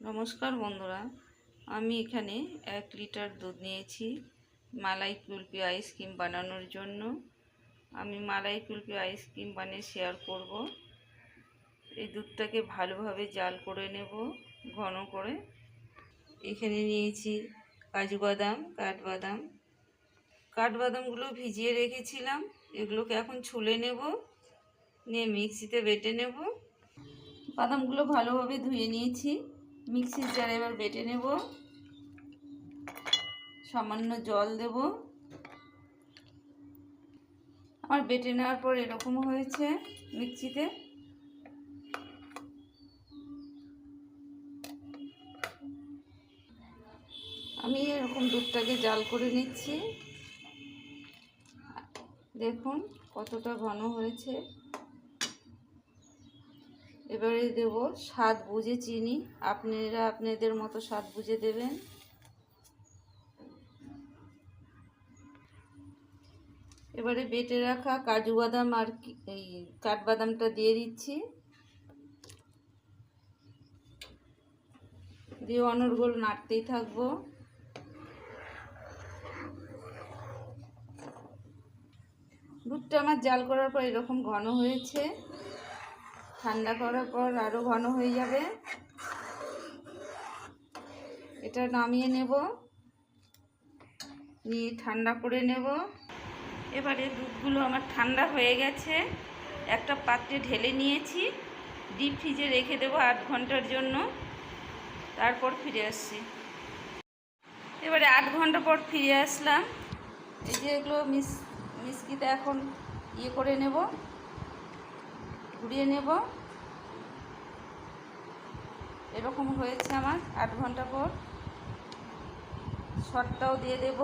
নমস্কার বন্ধুরা, আমি এখানে এক লিটার দুধ নিয়েছি, মালাই কুলপি আইসক্রিম বানানোর জন্য। আমি মালাই কুলপি আইসক্রিম বানিয়ে শেয়ার করব। এই দুধটাকে ভালোভাবে জাল করে নেব, ঘন করে। এখানে নিয়েছি কাজু বাদাম কাঠবাদাম। কাঠবাদামগুলো ভিজিয়ে রেখেছিলাম, এগুলোকে এখন ছুলে নেব, নিয়ে মিক্সিতে বেটে নেব। বাদামগুলো ভালোভাবে ধুয়ে নিয়েছি। মিক্সির জারে এবার বেটে নেব। সামান্য জল দেব। আমার বেটে নেওয়ার পর এরকম হয়েছে মিক্সিতে। আমি এরকম দুধটাকে জাল করে নিচ্ছি। দেখুন কতটা ঘন হয়েছে। এবারে দেব স্বাদ বুঝে চিনি। আপনারা আপনাদের মতো স্বাদ বুঝে দেবেন। এবারে বেটে রাখা কাজু বাদাম আর এই কাঠবাদামটা দিয়ে দিচ্ছি। দিয়ে অনর্গল নাড়তেই থাকব। দুধটা আমার জাল করার পর এরকম ঘন হয়েছে। ঠান্ডা করার পর আরও ঘন হয়ে যাবে। এটা নামিয়ে নেব। নিয়ে ঠান্ডা করে নেব। এবারে দুধগুলো আমার ঠান্ডা হয়ে গেছে। একটা পাত্রে ঢেলে নিয়েছি। ডিপ ফ্রিজে রেখে দেবো আট ঘণ্টার জন্য। তারপর ফিরে আসছি। এবারে আট ঘণ্টা পর ফিরে আসলাম। এই যে এগুলো মিস মিসকিতে এখন ইয়ে করে নেব। ঘুরিয়ে নেব। এরকম হয়েছে আমার আট ঘণ্টা পর। সরটাও দিয়ে দেব।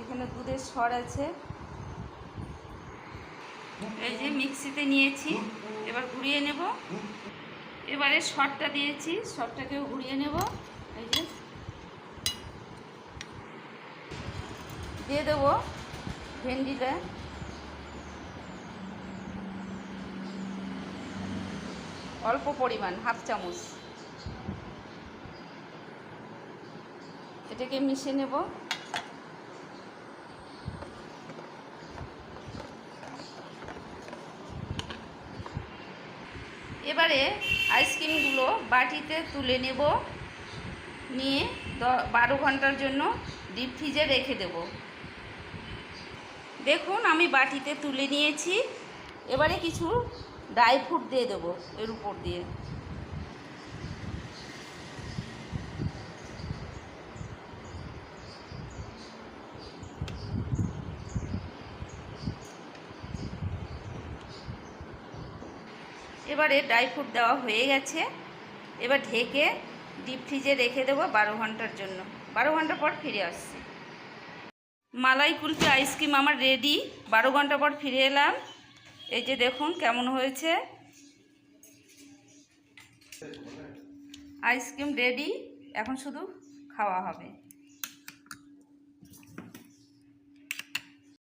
এখানে দুধের সর আছে। এই যে মিক্সিতে নিয়েছি। এবার ঘুরিয়ে নেব। এবারে সরটা দিয়েছি। সরটাকেও ঘুরিয়ে নেব। এই যে। দিয়ে দেবো ভেন্ডিটা। অল্প পরিমাণ, হাফ চামচ। এটাকে মিশিয়ে নেব। এবারে আইসক্রিমগুলো বাটিতে তুলে নেব। নিয়ে বারো ঘণ্টার জন্য ডিপ ফ্রিজে রেখে দেব। দেখুন, আমি বাটিতে তুলে নিয়েছি। এবারে কিছু ড্রাই ফ্রুট দিয়ে দেবো, এর উপর দিয়ে। এবারে ড্রাই ফ্রুট দেওয়া হয়ে গেছে। এবার ঢেকে ডিপ ফ্রিজে রেখে দেবো বারো ঘণ্টার জন্য। বারো ঘণ্টা পর ফিরে আসছি। মালাই কুলফি আইসক্রিম আমার রেডি বারো ঘণ্টা পর ফিরে এলাম। এই যে দেখুন কেমন হয়েছে। আইসক্রিম রেডি এখন শুধু খাওয়া হবে।